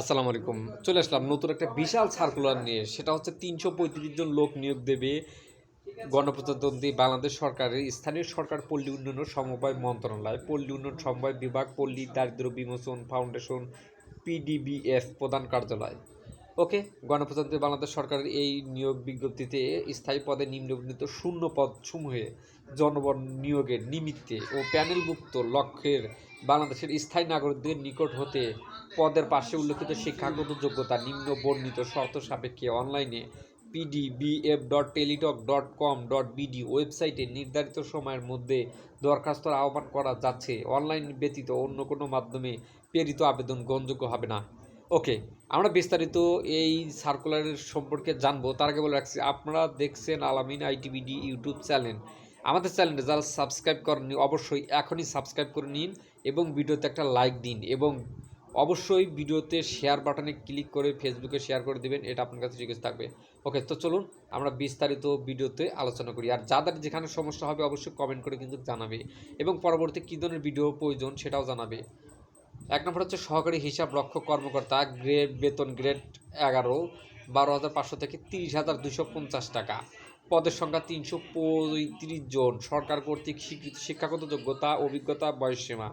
আসসালামু আলাইকুম। চলে আসলাম নতুন একটা বিশাল সার্কুলার নিয়ে। সেটা হচ্ছে তিনশো পঁয়ত্রিশ জন লোক নিয়োগ দেবে গণপ্রজাতন্ত্রী বাংলাদেশ সরকারের স্থানীয় সরকার পল্লী উন্নয়ন সমবায় মন্ত্রণালয়, পল্লী উন্নয়ন সমবায় বিভাগ, পল্লী দারিদ্র বিমোচন ফাউন্ডেশন পিডিবিএফ প্রধান কার্যালয়। ওকে, গণপ্রজাতন্ত্রী বাংলাদেশ সরকারের এই নিয়োগ বিজ্ঞপ্তিতে স্থায়ী পদে নিম্নবর্ণিত শূন্য পদ সমূহে জনবল নিয়োগের নিমিত্তে ও প্যানেলভুক্ত লক্ষ্যের বাংলাদেশের স্থায়ী নাগরিকদের নিকট হতে পদের পাশে উল্লেখিত শিক্ষাগত যোগ্যতা নিম্ন বর্ণিত শর্ত সাপেক্ষে অনলাইনে PDBF dot Teletalk dot com dot BD ওয়েবসাইটে নির্ধারিত সময়ের মধ্যে দরখাস্ত আহ্বান করা যাচ্ছে। অনলাইন ব্যতীত অন্য কোনো মাধ্যমে প্রেরিত আবেদন গ্রহণযোগ্য হবে না। ওকে, আমরা বিস্তারিত এই সার্কুলারের সম্পর্কে জানব। তার আগে বলে রাখছি, আপনারা দেখছেন আলামিন আইটিবিডি ইউটিউব চ্যানেল। আমাদের চ্যানেলে যারা সাবস্ক্রাইব করেননি, অবশ্যই এখনই সাবস্ক্রাইব করে নিন এবং ভিডিওতে একটা লাইক দিন এবং অবশ্যই ভিডিওতে শেয়ার বাটনে ক্লিক করে ফেসবুকে শেয়ার করে দিবেন, এটা আপনার কাছে রিকোয়েস্ট থাকবে। ওকে, তো চলুন আমরা বিস্তারিত ভিডিওতে আলোচনা করি। আর যাদের যেখানে সমস্যা হবে, অবশ্যই কমেন্ট করে কিন্তু জানাবে এবং পরবর্তী কী ধরনের ভিডিও প্রয়োজন সেটাও জানাবে। এক নম্বর হচ্ছে সহকারী হিসাব রক্ষক কর্মকর্তা গ্রেড বেতন গ্রেড এগারো, বারো হাজার পাঁচশো থেকে তিরিশ হাজার দুশো পঞ্চাশ টাকা। পদের সংখ্যা তিনশো পঁয়ত্রিশ জন। সরকার কর্তৃক স্বীকৃত শিক্ষাগত যোগ্যতা, অভিজ্ঞতা, বয়সসীমা।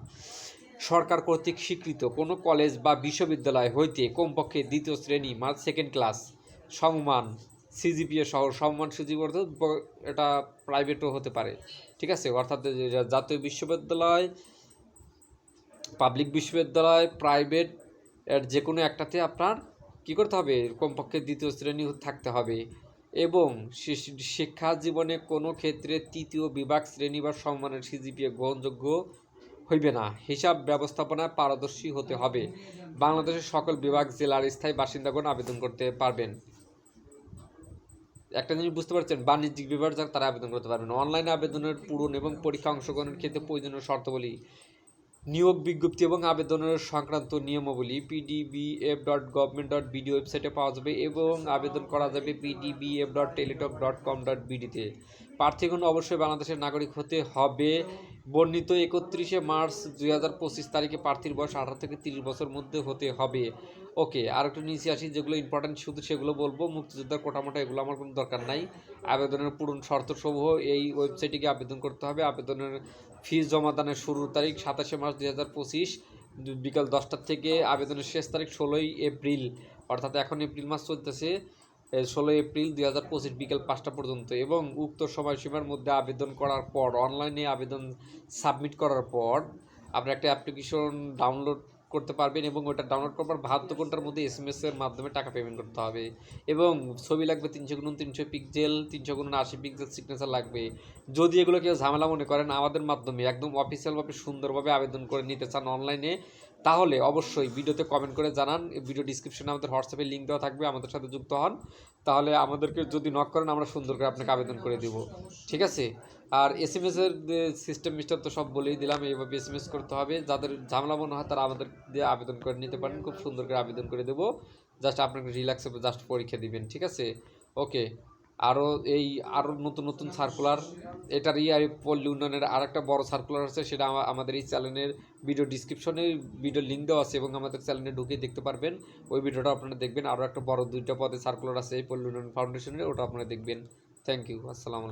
সরকার কর্তৃক স্বীকৃত কোনো কলেজ বা বিশ্ববিদ্যালয় হইতে কমপক্ষে দ্বিতীয় শ্রেণি মানে সেকেন্ড ক্লাস সমমান সিজিপিএ সহ সমমান অর্থাৎ এটা প্রাইভেটও হতে পারে। ঠিক আছে? অর্থাৎ জাতীয় বিশ্ববিদ্যালয় পাবলিক বিশ্ববিদ্যালয় প্রাইভেট এর যে কোনো একটাতে আপনার কী করতে হবে? কমপক্ষে দ্বিতীয় শ্রেণি থাকতে হবে। এবং শিক্ষা জীবনে কোনো ক্ষেত্রে তৃতীয় বিভাগ শ্রেণি বা সম্মানের সিজিপিএ গ্রহণযোগ্য হইবে না। হিসাব ব্যবস্থাপনায় পারদর্শী হতে হবে। বাংলাদেশের সকল বিভাগ জেলার স্থায়ী বাসিন্দাগণ আবেদন করতে পারবেন। একটা জিনিস বুঝতে পারছেন? বাণিজ্যিক বিভাগ যারা, তারা আবেদন করতে পারবেন অনলাইনে আবেদনের পূরণ এবং পরীক্ষা অংশগ্রহণের ক্ষেত্রে প্রয়োজনীয় শর্তাবলী নিয়োগ বিজ্ঞপ্তি এবং আবেদনের সংক্রান্ত নিয়মাবলী পিডিবিএফ ডট গভর্নমেন্ট ডট বিডিও ওয়েবসাইটে পাওয়া যাবে এবং আবেদন করা যাবে PDBF dot Teletalk dot com dot বিডিতে প্রার্থীগণ অবশ্যই বাংলাদেশের নাগরিক হতে হবে। বর্ণিত একত্রিশে মার্চ দুই হাজার পঁচিশ তারিখে প্রার্থীর বয়স আঠারো থেকে তিরিশ বছর মধ্যে হতে হবে। ওকে আর একটু নিচে আসি, যেগুলো ইম্পর্টেন্ট শুধু সেগুলো বলব। মুক্তিযোদ্ধার কোটামোটা এগুলো আমার কোনো দরকার নাই। আবেদনের পূরণ শর্তসমূহ, এই ওয়েবসাইটে গিয়ে আবেদন করতে হবে। আবেদনের ফিস জমাদানের শুরুর তারিখ সাতাশে মার্চ দুই হাজার পঁচিশ, বিকাল দশটার থেকে আবেদনের শেষ তারিখ ষোলোই এপ্রিল, অর্থাৎ এখন এপ্রিল মাস চলতেছে। ষোলোই এপ্রিল দুই হাজার পঁচিশ বিকেল পাঁচটা পর্যন্ত এবং উক্ত সময়সীমার মধ্যে আবেদন করার পর, অনলাইনে আবেদন সাবমিট করার পর আপনি একটা অ্যাপ্লিকেশন ডাউনলোড করতে পারবেন এবং ওটা ডাউনলোড করার পর বাহাত্তর ঘণ্টার মধ্যে এস এম এস এর মাধ্যমে টাকা পেমেন্ট করতে হবে এবং ছবি লাগবে তিনশো গুণ তিনশো পিক্সেল তিনশো গুণ আশি পিক্সেল সিগনেচার লাগবে। যদি এগুলো কেউ ঝামেলা মনে করেন, আমাদের মাধ্যমে একদম অফিসিয়ালভাবে সুন্দরভাবে আবেদন করে নিতে চান অনলাইনে তাহলে অবশ্যই ভিডিওতে কমেন্ট করে জানান। ভিডিও ডিসক্রিপশনে আমাদের হোয়াটসঅ্যাপে লিঙ্ক দেওয়া থাকবে, আমাদের সাথে যুক্ত হন। তাহলে আমাদেরকে যদি নক করেন, আমরা সুন্দর করে আপনাকে আবেদন করে দিব। ঠিক আছে? আর এস এম এসের সিস্টেম মিস্টার তো সব বলেই দিলাম, এইভাবে এস এম এস করতে হবে। যাদের ঝামেলা মনে হয়, তারা আমাদের দিয়ে আবেদন করে নিতে পারেন। খুব সুন্দর করে আবেদন করে দেবো। জাস্ট আপনাকে রিল্যাক্সে জাস্ট পরীক্ষা দিবেন, ঠিক আছে? ওকে আরও এই আরও নতুন নতুন সার্কুলার এটার আর পল্লী উন্নয়নের আর একটা বড় সার্কুলার আছে, সেটা আমাদের এই চ্যানেলের ভিডিও ডিসক্রিপশনে ভিডিও লিঙ্ক দেওয়া আছে এবং আমাদের চ্যানেলে ঢুকে দেখতে পারবেন। ওই ভিডিওটা আপনারা দেখবেন। আরও একটা বড় দুইটা পদে সার্কুলার আছে এই পল্লী উন্নয়ন ফাউন্ডেশনের ওটা আপনারা দেখবেন। থ্যাংক ইউ আসসালামু